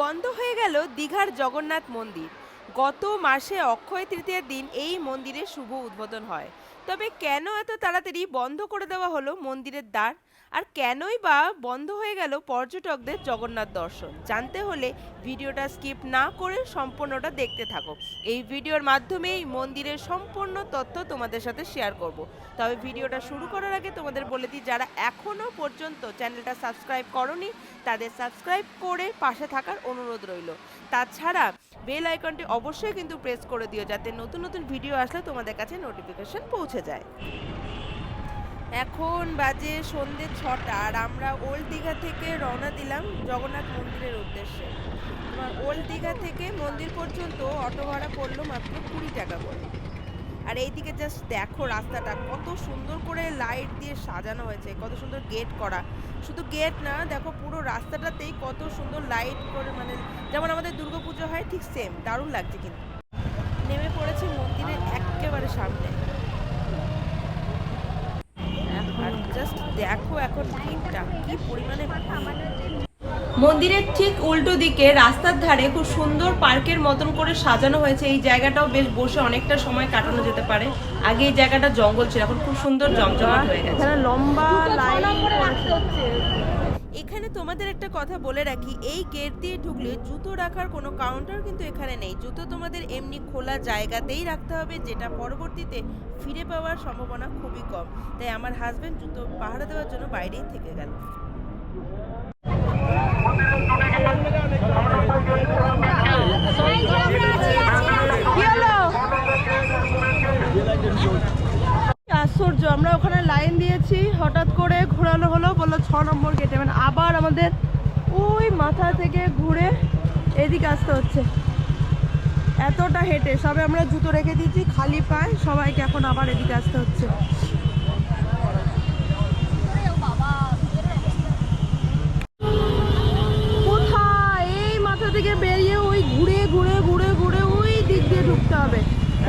বন্ধ হয়ে গেল দীঘার জগন্নাথ মন্দির। গত মাসে অক্ষয় তৃতীয়ার দিন এই মন্দিরের শুভ উদ্বোধন হয়। তবে কেন এত তাড়াতাড়ি বন্ধ করে দেওয়া হলো মন্দিরের দ্বার? আর কেনই বা বন্ধ হয়ে গেল পর্যটকদের জগন্নাথ দর্শন? জানতে হলে ভিডিওটা স্কিপ না করে সম্পূর্ণটা দেখতে থাকো। এই ভিডিওর মাধ্যমে এই মন্দিরের সম্পূর্ণ তথ্য তোমাদের সাথে শেয়ার করব। তবে ভিডিওটা শুরু করার আগে তোমাদের বলে দিই, যারা এখনও পর্যন্ত চ্যানেলটা সাবস্ক্রাইব করনি, তাদের সাবস্ক্রাইব করে পাশে থাকার অনুরোধ রইল। তাছাড়া বেল আইকনটি অবশ্যই কিন্তু প্রেস করে দিও, যাতে নতুন নতুন ভিডিও আসলে তোমাদের কাছে নোটিফিকেশন পৌঁছে যায়। এখন বাজে সন্ধে ছটা আর আমরা ওল্ড দীঘা থেকে রওনা দিলাম জগন্নাথ মন্দিরের উদ্দেশ্যে। তোমার ওল্ড দীঘা থেকে মন্দির পর্যন্ত অটো ভাড়া পড়ল মাত্র কুড়ি টাকা করে। আর এইদিকে জাস্ট দেখো রাস্তাটা, কত সুন্দর করে লাইট দিয়ে সাজানো হয়েছে, কত সুন্দর গেট করা। শুধু গেট না, দেখো পুরো রাস্তাটাতেই কত সুন্দর লাইট করে মানে যেমন আমাদের দুর্গাপুজো হয় ঠিক সেম দারুণ লাগছে কিন্তু। নেমে পড়েছি মন্দিরের একেবারে সামনে আর জাস্ট দেখো এখন ভিড়টা কি পরিমাণে মন্দিরের ঠিক উল্টো দিকে রাস্তার ধারে খুব সুন্দর পার্কের মতন করে সাজানো হয়েছে। এই জায়গাটাও বেশ বসে অনেকটা সময় কাটানো যেতে পারে। আগে এই জায়গাটা জঙ্গল ছিল এখন খুব সুন্দর জমজমাট হয়ে গেছে। লম্বা লাইন এখানে তোমাদের একটা কথা বলে রাখি, এই গেট দিয়ে ঢুকলে জুতো রাখার কোনো কাউন্টার কিন্তু এখানে নেই। জুতো তোমাদের এমনি খোলা জায়গাতেই রাখতে হবে, যেটা পরবর্তীতে ফিরে পাওয়ার সম্ভাবনা খুবই কম। তাই আমার হাজব্যান্ড জুতো পাহারা দেওয়ার জন্য বাইরেই থেকে গেল কি হলো আশ্চর্য। আমরা ওখানে লাইন দিয়েছি, হঠাৎ করে ঘোরানো হলো, বলল ছ নম্বর গেটে মানে আবার আমাদের ওই মাথা থেকে ঘুরে এদিকে আসতে হচ্ছে। এতটা হেঁটে। সবে আমরা জুতো রেখে দিয়েছি, খালি পায়ে সবাইকে এখন আবার এদিকে আসতে হচ্ছে। কোথায়? এই মাথা থেকে বেরিয়ে ওই ঘুরে ঘুরে ঘুরে ঘুরে ওই দিক দিয়ে ঢুকতে হবে।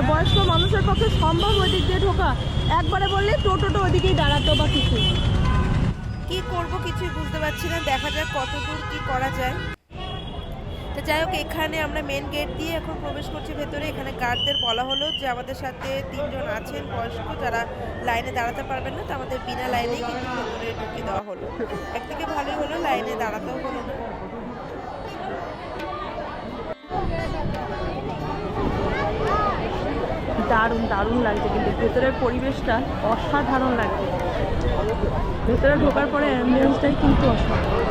বয়স্ক মানুষের পক্ষে সম্ভব ওই দিক দিয়ে ঢোকা? একবারে বললে টোটোটো ওদিকেই দাঁড়াতো বা কিছু। কি করব কিছুই বুঝতে পারছি না, দেখা যাক কত দূর কি করা যায়। তো যাই হোক, এখানে আমরা মেন গেট দিয়ে এখন প্রবেশ করছি ভেতরে। এখানে গার্ডদের বলা হলো যে আমাদের সাথে তিনজন আছেন, বয়স্ক, যারা লাইনে দাঁড়াতে পারবেন না, তো আমাদের বিনা লাইনেই কিন্তু ভেতরে ঢুকিয়ে দেওয়া হলো। একদিকে ভালোই হলো লাইনে দাঁড়াতেও হলো না। দারুণ দারুণ লাগছে কিন্তু ভেতরের পরিবেশটা অসাধারণ লাগছে। ভেতরে ঢোকার পরে অ্যাম্বিয়েন্সটাই কিন্তু অসাধারণ।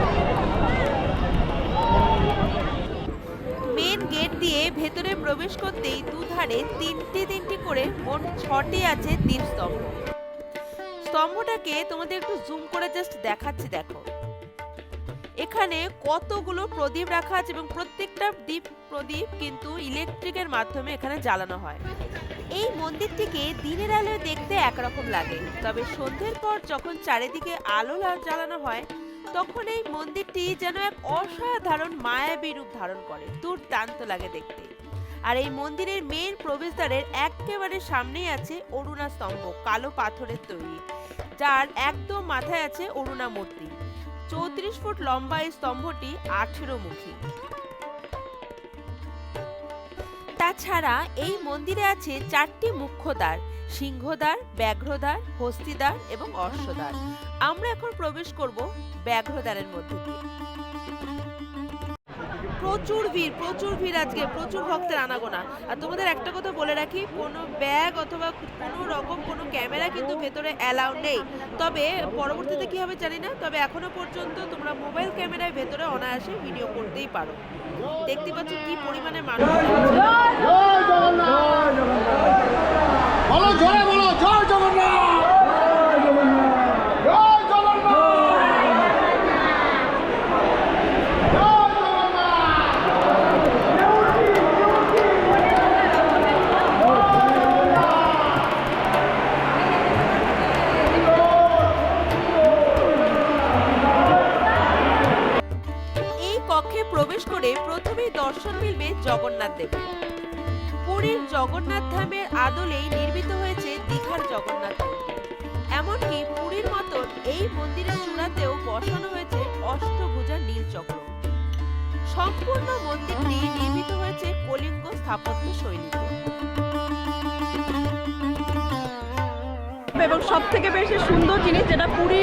মেন গেট দিয়ে ভেতরে প্রবেশ করতেই দুধারে তিনটি তিনটি করে মোট ছটি আছে দীপস্তম্ভ স্তম্ভটাকে তোমাদের একটু জুম করে জাস্ট দেখাচ্ছি, দেখো। এখানে কতগুলো প্রদীপ রাখা আছে এবং প্রত্যেকটা দ্বীপ প্রদীপ কিন্তু ইলেকট্রিকের মাধ্যমে এখানে জ্বালানো হয়। এই মন্দিরটিকে দিনের আলোয় দেখতে একরকম লাগে। তবে সন্ধ্যের পর যখন চারিদিকে আলো জ্বালানো হয়, তখন এই মন্দিরটি যেন এক অসাধারণ মায়াবী রূপ ধারণ করে, দুর্দান্ত লাগে দেখতে। আর এই মন্দিরের মেন প্রবেশদ্বারের একেবারে সামনেই আছে অরুণা স্তম্ভ, কালো পাথরের তৈরি, যার একদম মাথায় আছে অরুণা মূর্তি। চৌত্রিশ ফুট লম্বা এই স্তম্ভটি আঠেরো মুখী। তাছাড়া এই মন্দিরে আছে চারটি মুখ্য দ্বার সিংহদ্বার, ব্যাঘ্রদ্বার, হস্তিদ্বার এবং অর্শদ্বার আমরা এখন প্রবেশ করব ব্যাঘ্রদ্বারের মধ্যে দিয়ে। প্রচুর ভিড় প্রচুর ভিড় আজকে প্রচুর ভক্তের আনাগোনা। আর তোমাদের একটা কথা বলে রাখি কোনো ব্যাগ অথবা কোনো রকম কোনো ক্যামেরা কিন্তু ভেতরে অ্যালাউ নেই। তবে পরবর্তীতে কি হবে জানি না তবে এখনও পর্যন্ত তোমরা মোবাইল ক্যামেরায় ভেতরে অনায়াসে ভিডিও করতেই পারো। দেখতে পাচ্ছ কি পরিমাণে মানুষ বলো জোরে বলো জয় জগন্নাথ! প্রবেশ করে প্রথমেই দর্শন মিলবে জগন্নাথ দেবের পুরীর জগন্নাথ ধামের আদলেই নির্মিত হয়েছে দীঘার জগন্নাথ এমনকি পুরীর মতন এই মন্দিরের চূড়াতেও বসানো হয়েছে অষ্টভুজা নীলচক্র। সম্পূর্ণ মন্দিরটি নির্মিত হয়েছে কলিঙ্গ স্থাপত্য শৈলীতে। এবং সব থেকে বেশি সুন্দর জিনিস যেটা পুরী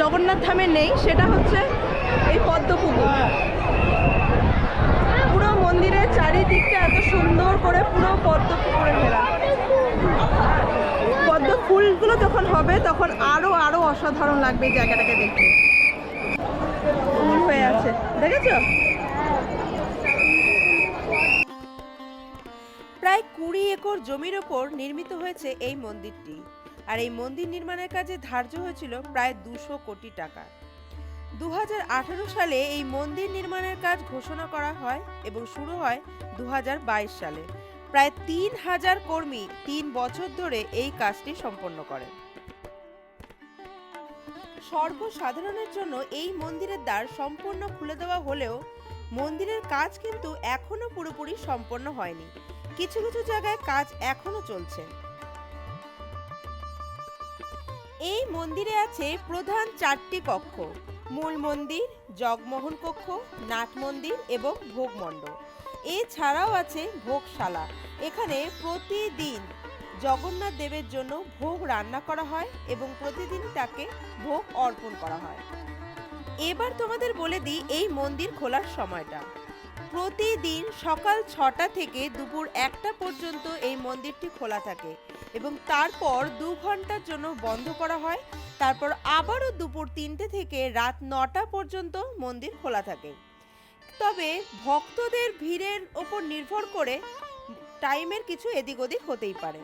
জগন্নাথ ধামে নেই, সেটা হচ্ছে এই পদ্ম পুকুর পুরো মন্দিরের চারিদিকটা এত সুন্দর করে পুরো পদ্ম পুকুরে ঘেরা পদ্ম ফুলগুলো যখন হবে তখন আরও আরও অসাধারণ লাগবে জায়গাটাকে দেখতে। হয়ে আছে। দেখেছ? প্রায় কুড়ি একর জমির ওপর নির্মিত হয়েছে এই মন্দিরটি। আর এই মন্দির নির্মাণের কাজে ধার্য হয়েছিল প্রায় দুশো কোটি টাকা। দু হাজার আঠারো সালে এই মন্দির নির্মাণের কাজ ঘোষণা করা হয় এবং শুরু হয় দু হাজার বাইশ সালে। প্রায় তিন হাজার কর্মী তিন বছর ধরে এই কাজটি সম্পন্ন করেন। সর্বসাধারণের জন্য এই মন্দিরের দ্বার সম্পূর্ণ খুলে দেওয়া হলেও মন্দিরের কাজ কিন্তু এখনও পুরোপুরি সম্পন্ন হয়নি। কিছু কিছু জায়গায় কাজ এখনও চলছে। এই মন্দিরে আছে প্রধান চারটি কক্ষ, মূল মন্দির, জগমোহন কক্ষ, নাট মন্দির এবং ভোগ মণ্ডপ। এছাড়াও আছে ভোগশালা। এখানে প্রতিদিন জগন্নাথ দেবের জন্য ভোগ রান্না করা হয় এবং প্রতিদিন তাকে ভোগ অর্পণ করা হয়। এবার তোমাদের বলে দিই এই মন্দির খোলার সময়টা। প্রতিদিন সকাল ছটা থেকে দুপুর একটা পর্যন্ত এই মন্দিরটি খোলা থাকে এবং তারপর দু ঘণ্টার জন্য বন্ধ করা হয়। তারপর আবারও দুপুর তিনটে থেকে রাত নটা পর্যন্ত মন্দির খোলা থাকে। তবে ভক্তদের ভিড়ের ওপর নির্ভর করে টাইমের কিছু এদিক ওদিক হতেই পারে।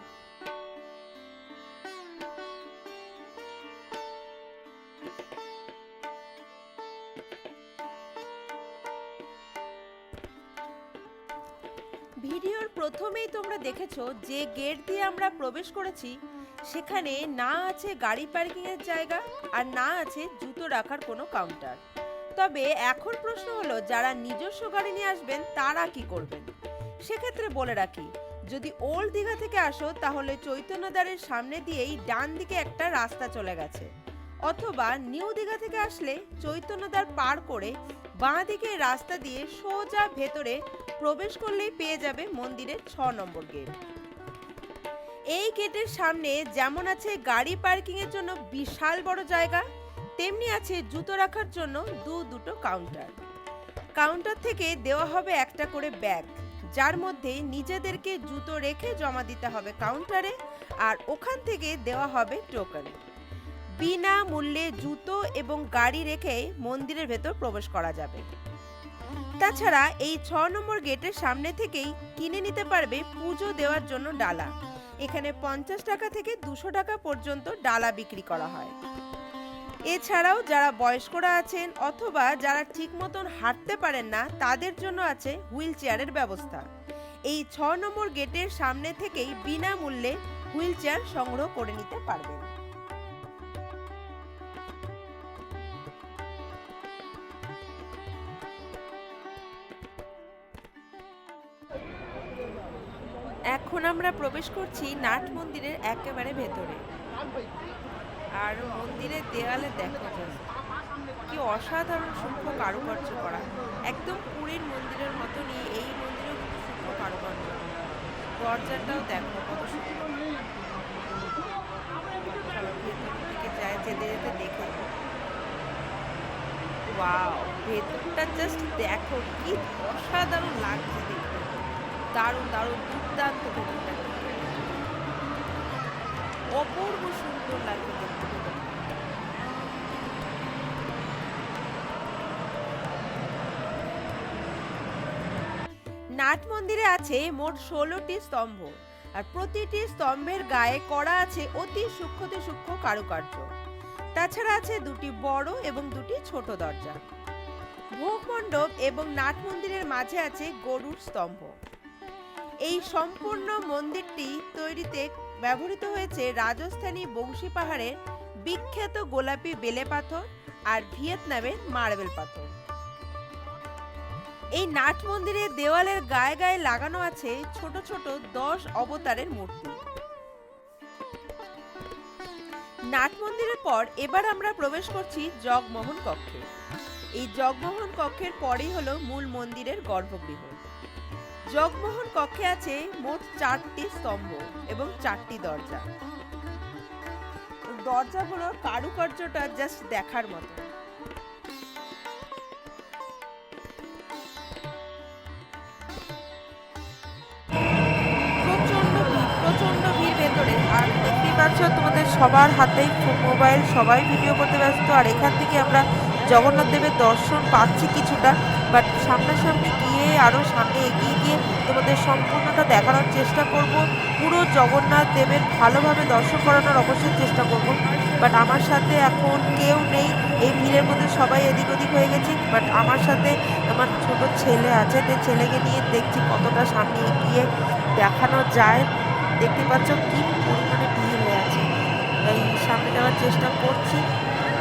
প্রথমেই তোমরা দেখেছ যে গেট দিয়ে আমরা প্রবেশ করেছি, সেখানে না আছে গাড়ি পার্কিং এর জায়গা আর না আছে জুতো রাখার কোনো কাউন্টার তবে এখন প্রশ্ন হলো, যারা নিজস্ব গাড়ি নিয়ে আসবেন, তারা কি করবেন? সেক্ষেত্রে বলে রাখি, যদি ওল্ড দীঘা থেকে আসো, তাহলে চৈতন্যদ্বারের সামনে দিয়েই ডান দিকে একটা রাস্তা চলে গেছে। অথবা নিউ দীঘা থেকে আসলে চৈতন্যদ্বার পার করে বাঁ দিকে রাস্তা দিয়ে সোজা ভেতরে প্রবেশ করলেই পেয়ে যাবে মন্দিরের ছ নম্বর গেট। এই গেটের সামনে যেমন আছে গাড়ি পার্কিং এর জন্য বিশাল বড় জায়গা, তেমনি আছে জুতো রাখার জন্য দু দুটো কাউন্টার। কাউন্টার থেকে দেওয়া হবে একটা করে ব্যাগ, যার মধ্যে নিজেদেরকে জুতো রেখে জমা দিতে হবে কাউন্টারে আর ওখান থেকে দেওয়া হবে টোকেন। বিনা মূল্যে জুতো এবং গাড়ি রেখে মন্দিরের ভেতর প্রবেশ করা যাবে। তাছাড়া এই ছ নম্বর গেটের সামনে থেকেই কিনে নিতে পারবে পুজো দেওয়ার জন্য ডালা। এখানে পঞ্চাশ টাকা থেকে দুশো টাকা পর্যন্ত ডালা বিক্রি করা হয়। এছাড়াও যারা বয়স্করা আছেন অথবা যারা ঠিক মতন হাঁটতে পারেন না, তাদের জন্য আছে হুইল চেয়ারের ব্যবস্থা। এই ছ নম্বর গেটের সামনে থেকেই বিনামূল্যে হুইল চেয়ার সংগ্রহ করে নিতে পারবেন। এখন আমরা প্রবেশ করছি নাট মন্দিরের একেবারে ভেতরে। আর মন্দিরের দেওয়ালে দেখো just কি অসাধারণ সূক্ষ্ম কারুকার্য করা। একদম পুরীর মন্দিরের মতনই এই মন্দিরেও কিন্তু সূক্ষ্ম কারুকার্য। দরজাটাও দেখো কত যায় যেতে যেতে দেখে ওয়াও, ভেতরটা জাস্ট দেখো, কি অসাধারণ লাগছে দেখতে। দারুণ দারুণ, দুর্দান্ত অপূর্ব সুন্দর দেখতে। নাট মন্দিরে আছে মোট ষোলোটি স্তম্ভ, আর প্রতিটি স্তম্ভের গায়ে করা আছে অতি সূক্ষ্মতে সূক্ষ্ম কারুকার্য। তাছাড়া আছে দুটি বড় এবং দুটি ছোট দরজা। ভোগ মণ্ডপ এবং নাট মন্দিরের মাঝে আছে গরুর স্তম্ভ। এই সম্পূর্ণ মন্দিরটি তৈরিতে ব্যবহৃত হয়েছে রাজস্থানী বংশী পাহাড়ের বিখ্যাত গোলাপি বেলে পাথর আর ভিয়েতনামের মার্বেল পাথর। এই নাট মন্দিরের দেওয়ালের গায়ে গায়ে লাগানো আছে ছোট ছোট দশ অবতারের মূর্তি। নাট মন্দিরের পর এবার আমরা প্রবেশ করছি জগমোহন কক্ষে। এই জগমোহন কক্ষের পরেই হলো মূল মন্দিরের গর্ভগৃহ। জগমোহন কক্ষে আছে মোট চারটি স্তম্ভ এবং চারটি দরজা। দরজাগুলোর কারুকার্যটা জাস্ট দেখার মতো। সবার হাতেই মোবাইল সবাই ভিডিও করতে ব্যস্ত। আর এখান থেকে আমরা জগন্নাথ দেবের দর্শন পাচ্ছি কিছুটা বাট সামনাসামনি গিয়ে আরও সামনে এগিয়ে গিয়ে তোমাদের সম্পূর্ণটা দেখানোর চেষ্টা করব। পুরো জগন্নাথ দেবের ভালোভাবে দর্শন করানোর অবশ্যই চেষ্টা করব। বাট আমার সাথে এখন কেউ নেই। এই ভিড়ের মধ্যে সবাই এদিক ওদিক হয়ে গেছি বাট আমার সাথে আমার ছোট ছেলে আছে তো ছেলেকে নিয়ে দেখছি কতটা সামনে এগিয়ে দেখানো যায়। দেখতে পাচ্ছ কি পরিমাণে ভিড় হয়ে আছে। তাই সামনে যাওয়ার চেষ্টা করছি।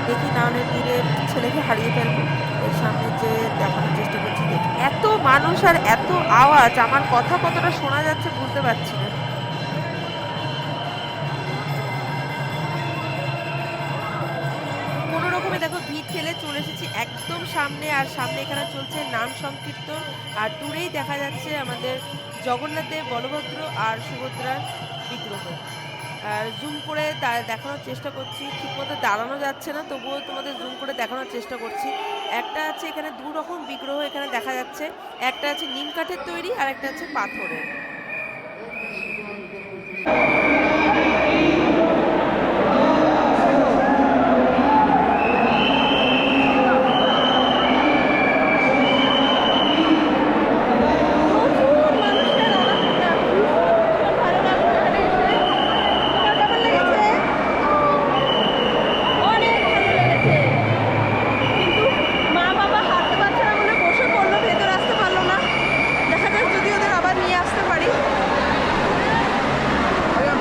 দেখি না হলে ভিড়ে ছেলেকে হারিয়ে ফেলব। এর সামনে যে দেখানোর চেষ্টা করছি, দেখি, এত মানুষ আর এত আওয়াজ, আমার কথা কতটা শোনা যাচ্ছে বুঝতে পারছি না। দেখো, ভিড় চলে এসেছি একদম সামনে, আর সামনে এখানে চলছে নাম সংকীর্তন। আর দূরেই দেখা যাচ্ছে আমাদের জগন্নাথ দেব, বলভদ্র আর সুভদ্রার বিগ্রহ। জুম করে দেখানোর চেষ্টা করছি। ঠিকমতো দাঁড়ানো যাচ্ছে না, তবুও তোমাদের জুম করে দেখানোর চেষ্টা করছি। একটা আছে এখানে দু রকম বিগ্রহ এখানে দেখা যাচ্ছে। একটা আছে নিম কাঠের তৈরি আর একটা আছে পাথরের প্রচুর মানুষের আনাগোনা, ভীষণ ভালো লাগছে এখানে এসে। তোমার কেমন লেগেছে? অনেক ভালো লেগেছে। কিন্তু মা বাবা হাঁটতে পারছে না বলে বসে পড়ল, ভেতরে আসতে পারল না। দেখা যাক যদি ওদের আবার নিয়ে আসতে পারি।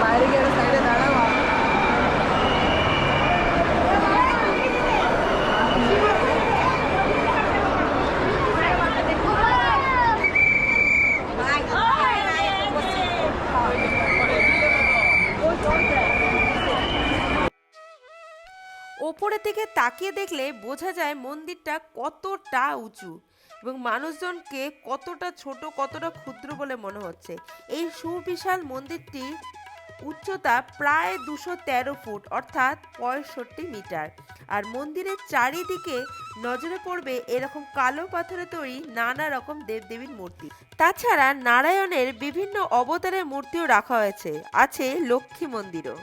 বাইরে গিয়ে সাইডে দাঁড়াও ওপরে থেকে তাকিয়ে দেখলে বোঝা যায় মন্দিরটা কতটা উঁচু এবং মানুষজনকে কতটা ছোট, কতটা ক্ষুদ্র বলে মনে হচ্ছে। এই সুবিশাল মন্দিরটি উচ্চতা প্রায় দুশো তেরো ফুট, অর্থাৎ পঁয়ষট্টি মিটার। আর মন্দিরের চারিদিকে নজরে পড়বে এরকম কালো পাথরে তৈরি নানা রকম দেবদেবীর মূর্তি। তাছাড়া নারায়ণের বিভিন্ন অবতারের মূর্তিও রাখা হয়েছে, আছে লক্ষ্মী মন্দিরও।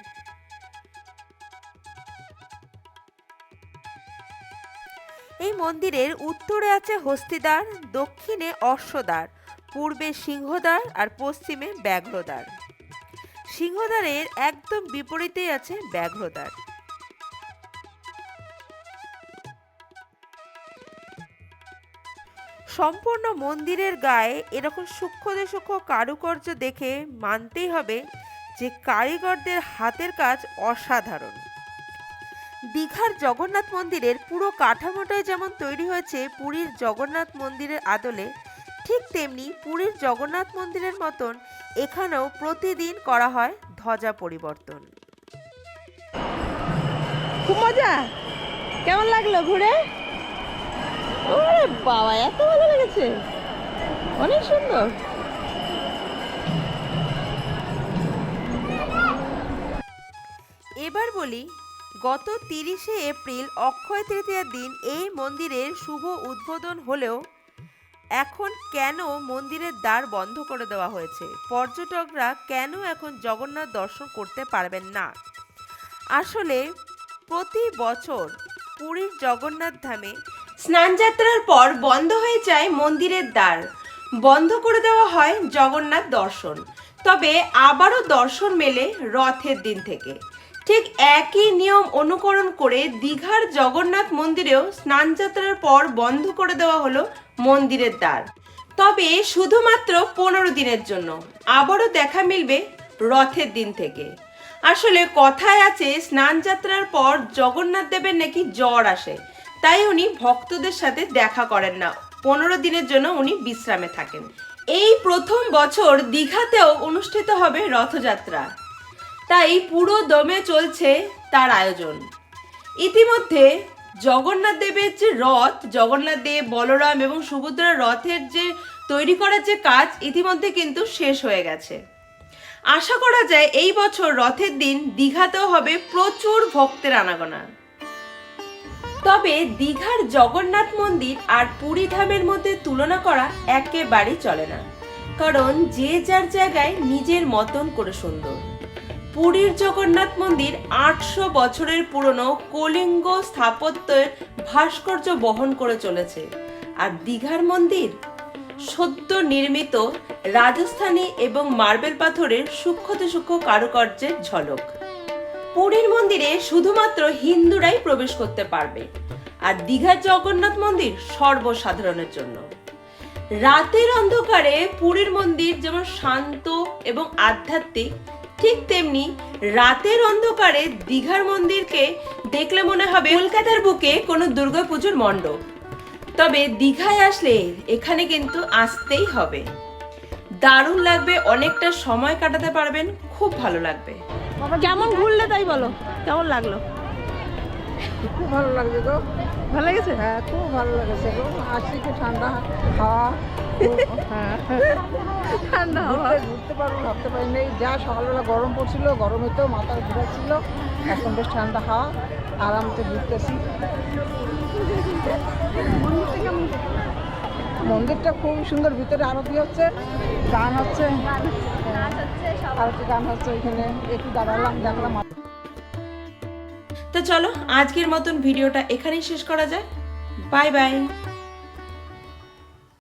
মন্দিরের উত্তরে আছে হস্তিদ্বার, দক্ষিণে অশ্বদ্বার, পূর্বে সিংহদ্বার আর পশ্চিমে ব্যাঘ্রদ্বার। সিংহদ্বারের একদম বিপরীতেই আছে ব্যাঘ্রদ্বার। সম্পূর্ণ মন্দিরের গায়ে এরকম সূক্ষ্ম সূক্ষ্ম কারুকার্য দেখে মানতেই হবে যে কারিগরদের হাতের কাজ অসাধারণ। দীঘার জগন্নাথ মন্দিরের পুরো কাঠামোটাই যেমন তৈরি হয়েছে পুরীর জগন্নাথ মন্দিরের আদলে ঠিক তেমনি পুরীর জগন্নাথ মন্দিরের মতন এখানেও প্রতিদিন করা হয় ধ্বজা পরিবর্তন। খুব মজা? কেমন লাগল ঘুরে? ওরে বাবা এত ভালো লেগেছে। অনেক সুন্দর। এবার বলি গত তিরিশে এপ্রিল অক্ষয় তৃতীয়ার দিন এই মন্দিরের শুভ উদ্বোধন হলেও এখন কেন মন্দিরের দ্বার বন্ধ করে দেওয়া হয়েছে? পর্যটকরা কেন এখন জগন্নাথ দর্শন করতে পারবেন না? আসলে প্রতি বছর পুরীর জগন্নাথ ধামে স্নানযাত্রার পর বন্ধ হয়ে যায় মন্দিরের দ্বার। বন্ধ করে দেওয়া হয় জগন্নাথ দর্শন। তবে আবারও দর্শন মেলে রথের দিন থেকে। ঠিক একই নিয়ম অনুকরণ করে দীঘার জগন্নাথ মন্দিরেও স্নানযাত্রার পর বন্ধ করে দেওয়া হলো মন্দিরের দ্বার। তবে শুধুমাত্র পনেরো দিনের জন্য। আবারও দেখা মিলবে রথের দিন থেকে। আসলে কথায় আছে, স্নানযাত্রার পর জগন্নাথ দেবের নাকি জ্বর আসে। তাই উনি ভক্তদের সাথে দেখা করেন না। পনেরো দিনের জন্য উনি বিশ্রামে থাকেন। এই প্রথম বছর দীঘাতেও অনুষ্ঠিত হবে রথযাত্রা। তাই পুরো দমে চলছে তার আয়োজন। ইতিমধ্যে জগন্নাথ দেবের যে রথ, জগন্নাথ দেব, বলরাম এবং সুভদ্রার রথের যে তৈরি করার যে কাজ, ইতিমধ্যে কিন্তু শেষ হয়ে গেছে। আশা করা যায় এই বছর রথের দিন দীঘাতেও হবে প্রচুর ভক্তের আনাগোনা। তবে দীঘার জগন্নাথ মন্দির আর পুরী ধামের মধ্যে তুলনা করা একেবারেই চলে না। কারণ যে যার জায়গায় নিজের মতন করে সুন্দর। পুরীর জগন্নাথ মন্দির আটশো বছরের পুরনো কলিঙ্গ স্থাপত্যের ভাস্কর্য বহন করে চলেছে। আর দীঘার মন্দির? সদ্য নির্মিত রাজস্থানী এবং মার্বেল পাথরের সূক্ষ্মতে সূক্ষ্ম কারুকার্যের ঝলক। পুরীর মন্দিরে শুধুমাত্র হিন্দুরাই প্রবেশ করতে পারবে। আর দীঘার জগন্নাথ মন্দির সর্বসাধারণের জন্য। রাতের অন্ধকারে পুরীর মন্দির যেমন শান্ত এবং আধ্যাত্মিক ঠিক তেমনি রাতের অন্ধকারে দীঘার মন্দিরকে দেখলে মনে হবে কলকাতার বুকে কোনো দুর্গাপুজোর মণ্ডপ। তবে দীঘায় আসলে এখানে কিন্তু আসতেই হবে। দারুণ লাগবে, অনেকটা সময় কাটাতে পারবেন, খুব ভালো লাগবে। কেমন ঘুরলে তাই বলো, কেমন লাগল? খুব ভালো লাগছে গো। ভালো লেগেছে? হ্যাঁ খুব ভালো লেগেছে আসছি কি ঠান্ডা হাওয়া। ঠান্ডা হাওয়া। ঘুরতে পারব ভাবতে পারিনি। যা সকালবেলা গরম পড়ছিল গরমে তো মাথা ঘুরাচ্ছিল এখন বেশ ঠান্ডা হাওয়া। আরামতে ঘুরতেছি। মন্দিরটা খুব সুন্দর ভিতরে আরতি হচ্ছে। গান হচ্ছে। আরতি গান হচ্ছে এখানে। একটু দাঁড়ালাম দেখলাম। তো চলো আজকের মতন ভিডিওটা এখানেই শেষ করা যায়। Bye bye